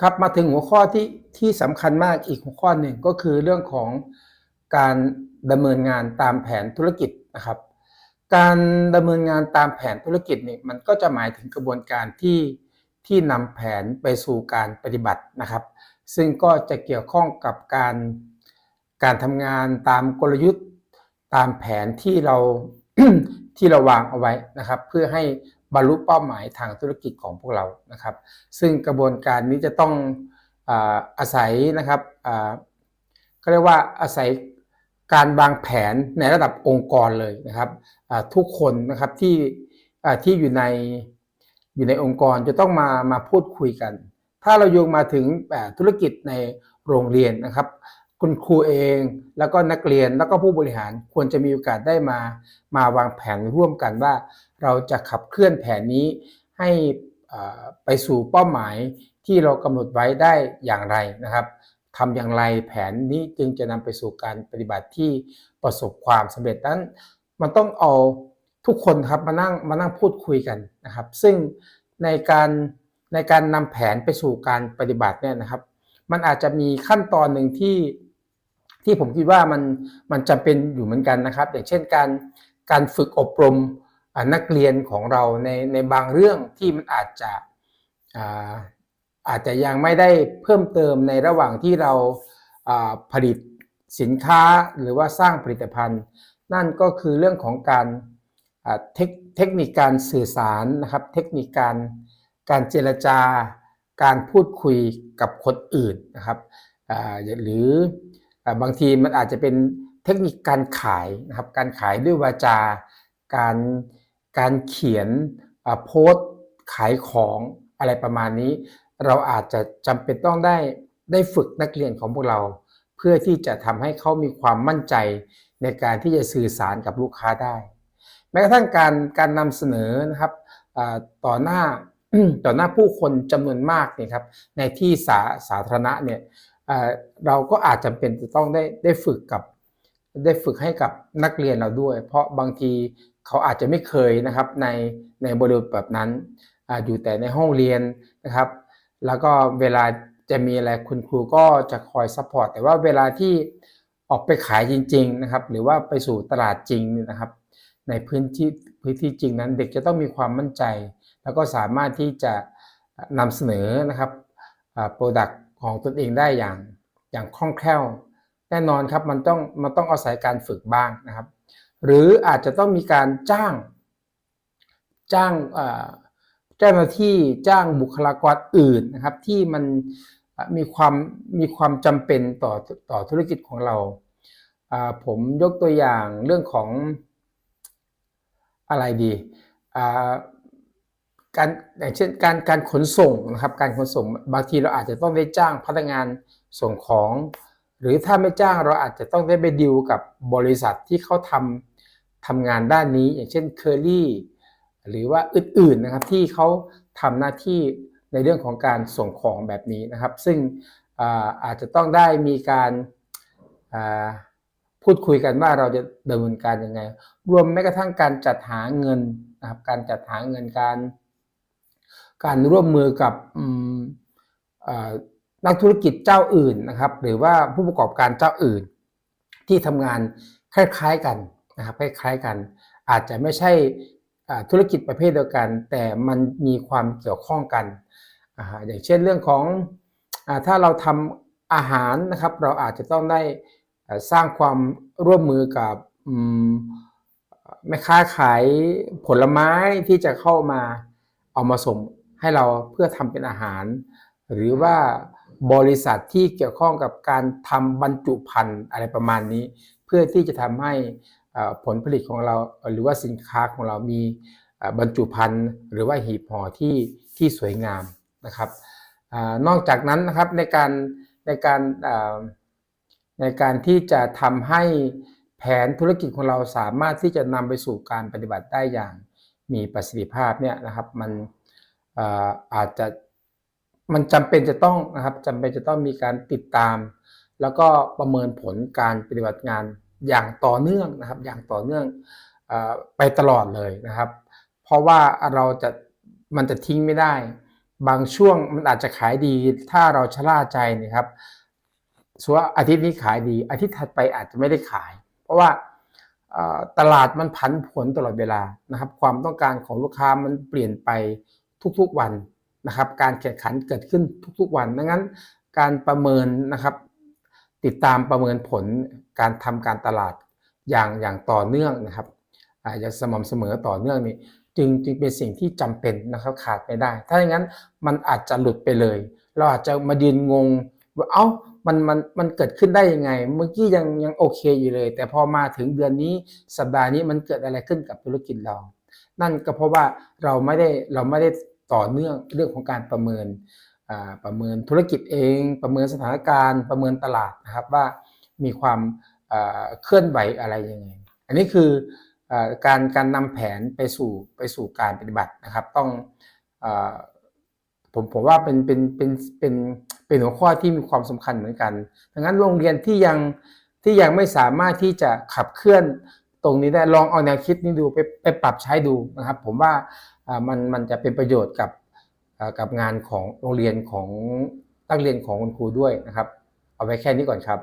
ครับมาถึงหัวข้อที่ที่สำคัญมากอีกหัวข้อหนึ่งก็คือเรื่องของการดำเนินงานตามแผนธุรกิจนะครับ การดำเนินงานตามแผนธุรกิจเนี่ยมันก็จะหมายถึงกระบวนการที่ที่นำแผนไปสู่การปฏิบัตินะครับ ซึ่งก็จะเกี่ยวข้องกับการการทำงานตามกลยุทธ์ตามแผนที่เราที่เราวางเอาไว้นะครับ เพื่อให้ บรรลุเป้าหมายทางธุรกิจของพวกเรานะครับ ซึ่งกระบวนการนี้จะต้องอาศัยนะครับเขาเรียกว่าอาศัยการวางแผนในระดับองค์กรเลยนะครับทุกคนนะครับที่ที่อยู่ในอยู่ในองค์กรจะต้องมามาพูดคุยกัน ถ้าเราโยงมาถึงธุรกิจในโรงเรียนนะครับ คุณครูเองแล้วก็นักเรียนแล้วก็ผู้บริหารควรจะมีโอกาสได้มามาวางแผนร่วมกันว่า เราจะขับเคลื่อนแผนนี้ให้ไปสู่เป้าหมายที่เรากำหนดไว้ได้อย่างไรนะครับทำอย่างไรแผนนี้จึงจะนำไปสู่การปฏิบัติที่ประสบความสำเร็จนั้น มันต้องเอาทุกคนครับมานั่งมานั่งพูดคุยกันนะครับ ซึ่งในการในการนำแผนไปสู่การปฏิบัติเนี่ยนะครับ มันอาจจะมีขั้นตอนหนึ่งที่ที่ผมคิดว่ามันมันจำเป็นอยู่เหมือนกันนะครับ อย่างเช่นการการฝึกอบรม นักเรียนของเราในในบางเรื่องที่มันอาจจะอาจจะยังไม่ได้เพิ่มเติมในระหว่างที่เราผลิตสินค้าหรือว่าสร้างผลิตภัณฑ์ นั่นก็คือเรื่องของการเทคเทคนิคการสื่อสารนะครับ เทคนิคการการเจรจาการพูดคุยกับคนอื่นนะครับหรือบางทีมันอาจจะเป็นเทคนิคการขายนะครับการขายด้วยวาจาการ การเขียนโพสต์ขายของอะไรประมาณนี้ เราอาจจะจำเป็นต้องได้ได้ฝึกนักเรียนของพวกเรา เพื่อที่จะทำให้เขามีความมั่นใจในการที่จะสื่อสารกับลูกค้าได้ แม้กระทั่งการการนำเสนอนะครับต่อหน้าต่อหน้าผู้คนจำนวนมากเนี่ยครับในที่สาสาธารณะเนี่ยเราก็อาจจำเป็นจะต้องได้ได้ฝึกกับได้ฝึกให้กับนักเรียนเราด้วย เพราะบางที เขาอาจจะไม่เคยนะครับในในบริบทแบบนั้นออยู่แต่ในห้องเรียนนะครับ แล้วก็เวลาจะมีอะไรคุณครูก็จะคอยซัพพอร์ตแต่ว่าเวลาที่ออกไปขายจริง ๆนะครับ หรือว่าไปสู่ตลาดจริงนะครับ ในพื้นที่พื้นที่จริงนั้น เด็กจะต้องมีความมั่นใจ แล้วก็สามารถที่จะนำเสนอนะครับโปรดักต์ของตนเองได้อย่างอย่างคล่องแคล่ว แน่นอนครับมันต้องมันต้องอาศัยการฝึกบ้างนะครับ หรืออาจจะต้องมีการจ้าง จ้างเจ้าหน้าที่จ้างบุคลากรอื่นนะครับ ที่มันมีความมีความจำเป็นต่อต่อธุรกิจของเรา ผมยกตัวอย่างเรื่องของอะไรดีการอย่างเช่นการการขนส่งนะครับ การขนส่งบางทีเราอาจจะต้องได้จ้างพนักงานส่งของ หรือถ้าไม่จ้างเราอาจจะต้องได้ไปดิวกับบริษัทที่เขาทำ ทำงานด้านนี้ อย่างเช่นเคอรี่หรือว่าอื่นๆนะครับที่เขาทำหน้าที่ในเรื่องของการส่งของแบบนี้นะครับ ซึ่งอาจจะต้องได้มีการพูดคุยกันว่าเราจะดำเนินการยังไง รวมแม้กระทั่งการจัดหาเงินนะครับการจัดหาเงินการ การร่วมมือกับนักธุรกิจเจ้าอื่นนะครับ หรือว่าผู้ประกอบการเจ้าอื่นที่ทำงานคล้ายๆกัน นะครับคล้ายๆกัน อาจจะไม่ใช่ธุรกิจประเภทเดียวกัน แต่มันมีความเกี่ยวข้องกันอย่างเช่นเรื่องของถ้าเราทำอาหารนะครับ เราอาจจะต้องได้สร้างความร่วมมือกับแม่ค้าขายผลไม้ที่จะเข้ามาเอามาส่งให้เราเพื่อทำเป็นอาหาร หรือว่าบริษัทที่เกี่ยวข้องกับการทำบรรจุภัณฑ์อะไรประมาณนี้ เพื่อที่จะทำให้ ผลผลิตของเราหรือว่าสินค้าของเรามีบรรจุภัณฑ์หรือว่าหีบห่อที่ที่สวยงามนะครับอนอกจากนั้นนะครับในการในการในการที่จะทำให้แผนธุรกิจของเราสามารถที่จะนำไปสู่การปฏิบัติได้อย่างมีประสิทธิภาพเนี่ยนะครับมันอาจจะมันจำเป็นจะต้องนะครับจำเป็นจะต้องมีการติดตาม แล้วก็ประเมินผลการปฏิบัติงาน อย่างต่อเนื่องนะครับ อย่างต่อเนื่องไปตลอดเลยนะครับ เพราะว่าเราจะมันจะทิ้งไม่ได้ บางช่วงมันอาจจะขายดี ถ้าเราชะล่าใจนะครับสมมุติว่าอาทิตย์นี้ขายดี อาทิตย์ถัดไปอาจจะไม่ได้ขาย เพราะว่าตลาดมันผันผวนตลอดเวลานะครับ ความต้องการของลูกค้ามันเปลี่ยนไปทุกๆวันนะครับ การแข่งขันเกิดขึ้นทุกๆวันดังนั้น การประเมินนะครับ ติดตามประเมินผลการทำการตลาดอย่างอย่างต่อเนื่องนะครับอาอย่าสม่ำเสมอต่อเนื่องนี่จึงจึงเป็นสิ่งที่จำเป็นนะครับขาดไม่ได้ ถ้าอย่างนั้นมันอาจจะหลุดไปเลย เราอาจจะมายืนงงว่าเอ้ามันมันมันเกิดขึ้นได้ยังไง เมื่อกี้ยังยังโอเคอยู่เลย แต่พอมาถึงเดือนนี้สัปดาห์นี้มันเกิดอะไรขึ้นกับธุรกิจเรา นั่นก็เพราะว่าเราไม่ได้เราไม่ได้ต่อเนื่องเรื่องของการประเมิน ประเมินธุรกิจเอง ประเมินสถานการณ์ประเมินตลาดนะครับว่ามีความเคลื่อนไหวอะไรยังไง อันนี้คืออการการนำแผนไปสู่ไปสู่การปฏิบัตินะครับ ต้องอผมผมว่าเป็นเป็นเป็นเป็นเป็นหัวข้อที่มีความสำคัญเหมือนกันดังนั้นโรงเรียนที่ยังที่ยังไม่สามารถที่จะขับเคลื่อนตรงนี้ได้ลองเอาแนวคิดนี้ดูไปไปปรับใช้ดูนะครับ ผมว่ามันมันจะเป็นประโยชน์กับ กับงานของโรงเรียนของนักเรียนของคุณครูด้วยนะครับ เอาไว้แค่นี้ก่อนครับ